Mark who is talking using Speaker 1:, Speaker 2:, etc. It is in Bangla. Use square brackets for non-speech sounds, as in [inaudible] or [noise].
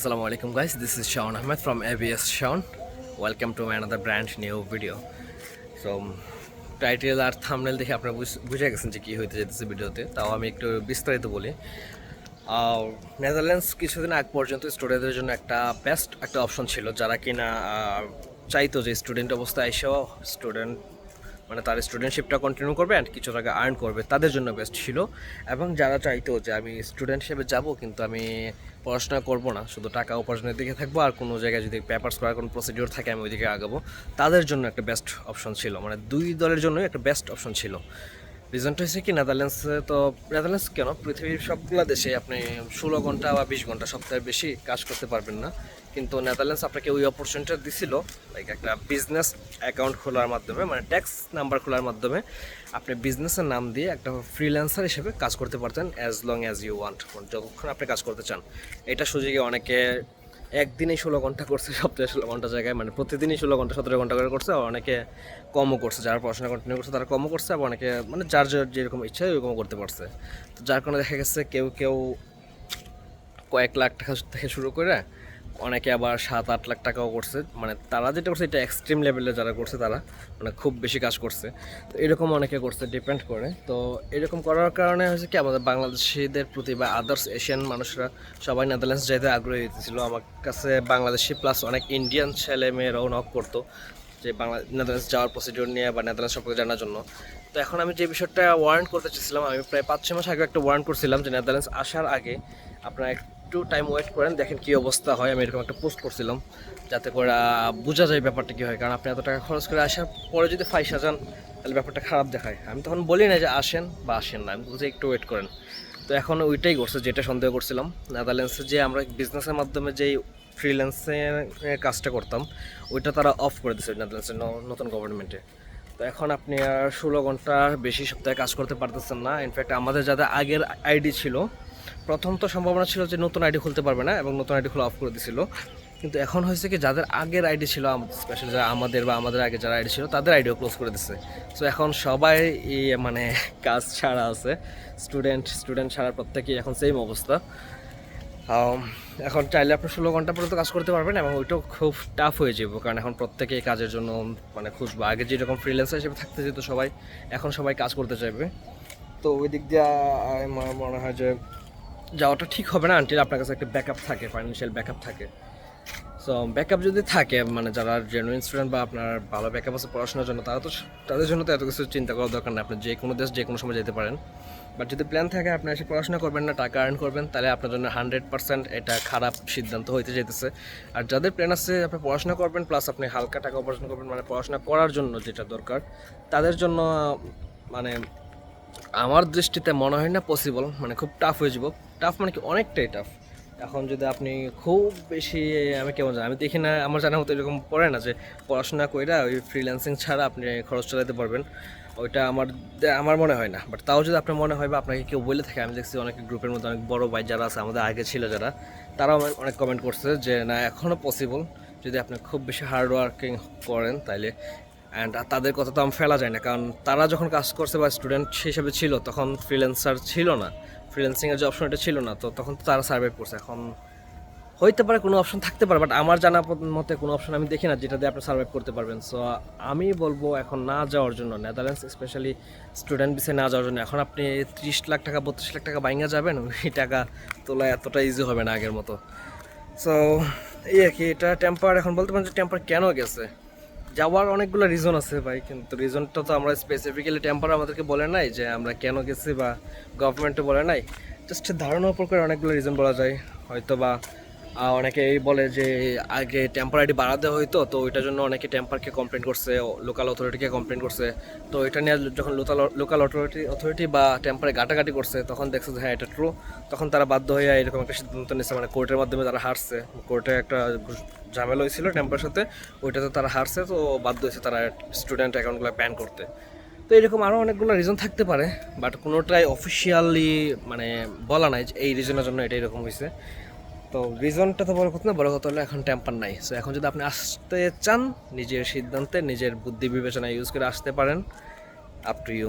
Speaker 1: Assalamu আলাইকুম guys, this is Sean Ahmed from ABS Sean. Welcome to my another brand new video. So title R thumbnail দেখে আপনারা বুঝ- গেছেন যে কী হইতে যেতেছে ভিডিওতে তাও আমি একটু বিস্তারিত বলি নেদারল্যান্ডস কিছুদিন আগ পর্যন্ত স্টুডেন্টদের জন্য একটা বেস্ট একটা অপশন ছিল যারা কিনা চাইতো যে স্টুডেন্ট অবস্থায় এসেও স্টুডেন্ট মানে তার স্টুডেন্টশিপটা কন্টিনিউ করবে অ্যান্ড কিছু টাকা আর্ন করবে, তাদের জন্য বেস্ট ছিল। এবং যারা চাইতো যে আমি স্টুডেন্ট হিসেবে যাব, কিন্তু আমি পড়াশোনা করব না, শুধু টাকা উপার্জনের দিকে থাকব আর কোনো জায়গায় যদি পেপার্স করার কোনো প্রসিডিওর থাকে, আমি ওইদিকে আগাবো, তাদের জন্য একটা বেস্ট অপশন ছিল। মানে দুই দলের জন্যই একটা বেস্ট অপশন ছিল। রিজনটা হচ্ছে কি নেদারল্যান্ডসে তো নেদারল্যান্ডস কেন? পৃথিবীর সবগুলো দেশে আপনি ষোলো ঘণ্টা বা বিশ ঘণ্টা সপ্তাহে বেশি কাজ করতে পারবেন না। কিন্তু নেদারল্যান্ডস আপনাকে ওই অপরচুনিটি দিছিল লাইক একটা বিজনেস অ্যাকাউন্ট খোলার মাধ্যমে মানে ট্যাক্স নাম্বার খোলার মাধ্যমে আপনি বিজনেসের নাম দিয়ে একটা ফ্রিল্যান্সার হিসেবে কাজ করতে পারতেন as long as you want যতক্ষণ আপনি কাজ করতে চান। এটা সুযোগে অনেকে একদিনেই ষোলো ঘণ্টা করছে, সপ্তাহে ষোলো ঘণ্টা জায়গায়। মানে প্রতিদিনই ষোলো ঘণ্টা, সতেরো ঘণ্টা করে করছে আর অনেকে কমও করছে। যারা পড়াশোনা কন্টিনিউ করছে, তারা কমও করছে, আবার অনেকে মানে যার যার যেরকম ইচ্ছা, ওইরকমও করতে পারছে। তো যার কারণে দেখা গেছে কেউ কেউ কয়েক লাখ টাকা থেকে শুরু করে অনেকে আবার সাত, আট লাখ টাকাও করছে। মানে তারা যেটা করছে, এটা এক্সট্রিম লেভেলে যারা করছে তারা মানে খুব বেশি কাজ করছে। তো এরকম অনেকে করছে ডিপেন্ড করে। তো এরকম করার কারণে হয়েছে কি, আমাদের বাংলাদেশিদের প্রতি বা আদার্স এশিয়ান মানুষরা সবাই নেদারল্যান্ডস যাইতে আগ্রহী ছিল আমার কাছে বাংলাদেশি প্লাস অনেক ইন্ডিয়ান ছেলে মেয়েরাও নক করতো যে বাংলা নেদারল্যান্ডস যাওয়ার প্রসিডিওর নিয়ে বা নেদারল্যান্ডস সম্পর্কে জানার জন্য। তো এখন আমি যে বিষয়টা ওয়ারেন্ট করতে চেয়েছিলাম আমি প্রায় পাঁচ, ছয় মাস আগে একটা ওয়ারেন্ট করছিলাম যে নেদারল্যান্ডস আসার আগে আপনারা একটু টাইম ওয়েট করেন, দেখেন কী অবস্থা হয়। আমি এরকম একটা পোস্ট করছিলাম, যাতে করে বোঝা যায় ব্যাপারটা কী হয়। কারণ আপনি এত টাকা খরচ করে আসার পরে যদি ফাইসা যান, তাহলে ব্যাপারটা খারাপ দেখায়। আমি তখন বলি না যে আসেন বা আসেন না, আমি বলছি একটু ওয়েট করেন। তো এখন ওইটাই করছে, যেটা সন্দেহ করছিলাম। নেদারল্যান্ডসে যে আমরা বিজনেসের মাধ্যমে যেই ফ্রিল্যান্সের কাজটা করতাম, ওইটা তারা অফ করে দিচ্ছে নেদারল্যান্ডসের নতুন গভর্নমেন্টে তো এখন আপনি আর ষোলো ঘণ্টা বেশি সপ্তাহে কাজ করতে পারতেছেন না। ইনফ্যাক্ট আমাদের যাদের আগের আইডি ছিল প্রথম তো সম্ভাবনা ছিল যে নতুন আইডি খুলতে পারবে না এবং নতুন আইডি খোলা অফ করে দিছিল। কিন্তু এখন হয়েছে কি, যাদের আগের আইডি ছিল স্পেশালি যারা আমাদের বা আমাদের আগে যারা আইডি ছিল, তাদের আইডিও ক্লোজ করে দিচ্ছে সো এখন সবাই মানে [laughs] কাজ ছাড়া আছে। স্টুডেন্ট স্টুডেন্ট ছাড়া প্রত্যেকেই এখন সেম অবস্থা। এখন চাইলে আপনি ষোলো ঘণ্টা পর্যন্ত কাজ করতে পারবেন এবং ওইটাও খুব টাফ হয়ে যাবে, কারণ এখন প্রত্যেকে এই কাজের জন্য মানে খুঁজবে আগে যেরকম ফ্রিল্যান্সার হিসেবে থাকতে যেত সবাই, এখন সবাই কাজ করতে চাইবে। তো ওই দিক দিয়ে মনে হয় যে যাওয়াটা ঠিক হবে না আনটিল আপনার কাছে একটা ব্যাকআপ থাকে ফাইন্যান্সিয়াল ব্যাকআপ থাকে। সো ব্যাকআপ যদি থাকে মানে যারা জেনুইন স্টুডেন্ট বা আপনার ভালো ব্যাকআপ আছে পড়াশোনার জন্য, তারা তো তাদের জন্য তো এত কিছু চিন্তা করার দরকার নেই। আপনি যে কোনো দেশ, যে কোনো সময় যেতে পারেন। বাট যদি প্ল্যান থাকে, আপনি এসে পড়াশোনা করবেন না, টাকা আর্ন করবেন, তাহলে আপনার জন্য হান্ড্রেড পার্সেন্ট এটা খারাপ সিদ্ধান্ত হইতে যেতেছে আর যাদের প্ল্যান আছে, আপনি পড়াশোনা করবেন প্লাস আপনি হালকা টাকা উপার্জন করবেন মানে পড়াশোনা করার জন্য যেটা দরকার, তাদের জন্য মানে আমার দৃষ্টিতে মনে হয় না পসিবল মানে খুব টাফ হয়ে যাব। টাফ মানে কি অনেকটাই টাফ এখন যদি আপনি খুব বেশি, আমি কেমন জানি, আমি দেখি না, আমার জানা মতো এরকম পড়ে না যে পড়াশোনা কইরা ওই ফ্রিল্যান্সিং ছাড়া আপনি খরচ চালাতে পারবেন। ওইটা আমার আমার মনে হয় না। বাট তাও যদি আপনার মনে হয় বা আপনাকে কেউ বলে থাকে, আমি দেখছি অনেক গ্রুপের মধ্যে অনেক বড় ভাই যারা আছে, আমাদের আগে ছিল যারা, তারাও অনেক কমেন্ট করছে যে, না এখনও পসিবল যদি আপনি খুব বেশি হার্ড ওয়ার্কিং করেন তাইলে। অ্যান্ড তাদের কথা তো আমি ফেলা যায় না, কারণ তারা যখন কাজ করছে বা স্টুডেন্ট হিসেবে ছিল, তখন ফ্রিল্যান্সার ছিল না। ফ্রিল্যান্সিংয়ের যে অপশন এটা ছিল না, তো তখন তো তারা সার্ভাইভ করছে। এখন হইতে পারে কোনো অপশন থাকতে পারে বাট আমার জানা মতে কোনো অপশন আমি দেখি না যেটা দিয়ে আপনি সার্ভাইভ করতে পারবেন। সো আমি বলব এখন না যাওয়ার জন্য নেদারল্যান্ডস স্পেশালি স্টুডেন্ট বিষয়ে না যাওয়ার জন্য। এখন আপনি ত্রিশ লাখ টাকা, বত্রিশ লাখ টাকা বাইঙ্গা যাবেন, ওই টাকা তোলা এতটা ইজি হবে না আগের মতো। সো এই আর কি, এটা টেম্পার এখন বলতে পারেন যে টেম্পার কেন গেছে? যাওয়ার অনেকগুলো রিজন আছে ভাই, কিন্তু রিজনটা তো আমরা স্পেসিফিক্যালি টেম্পার আমাদেরকে বলে নাই যে আমরা কেন গেছি বা গভর্নমেন্টও বলে নাই। জাস্ট ধারণার উপর করে অনেকগুলো রিজন বলা যায়। হয়তো বা অনেকেই বলে যে আগে টেম্পারারি বাড়া দেওয়া হইতো, তো ওইটার জন্য অনেকে টেম্পারকে কমপ্লেন করছে লোকাল অথরিটিকে কমপ্লেন করছে। তো এটা নিয়ে যখন লোকাল লোকাল অথরিটি অথরিটি বা টেম্পারে ঘাটাঘাটি করছে, তখন দেখছে যে হ্যাঁ এটা ট্রু তখন তারা বাধ্য হয়ে এরকম একটা সিদ্ধান্ত নিচ্ছে মানে কোর্টের মাধ্যমে তারা হারছে। কোর্টে একটা ঝামেলা হয়েছিল টেম্পারের সাথে, ওইটাতে তারা হারছে, তো বাধ্য হয়েছে তারা স্টুডেন্ট অ্যাকাউন্টগুলো ব্যান করতে। তো এরকম আরও অনেকগুলো রিজন থাকতে পারে বাট কোনোটাই অফিসিয়ালি মানে বলা নাই যে এই রিজনের জন্য এটা এরকম হয়েছে তো রিজনটা তো বড় কথা না, বড় কথা হলো এখন টেম্পার নাই। সো এখন যদি আপনি আসতে চান, নিজের সিদ্ধান্তে, নিজের বুদ্ধি বিবেচনা ইউজ করে আসতে পারেন আপ টু ইউ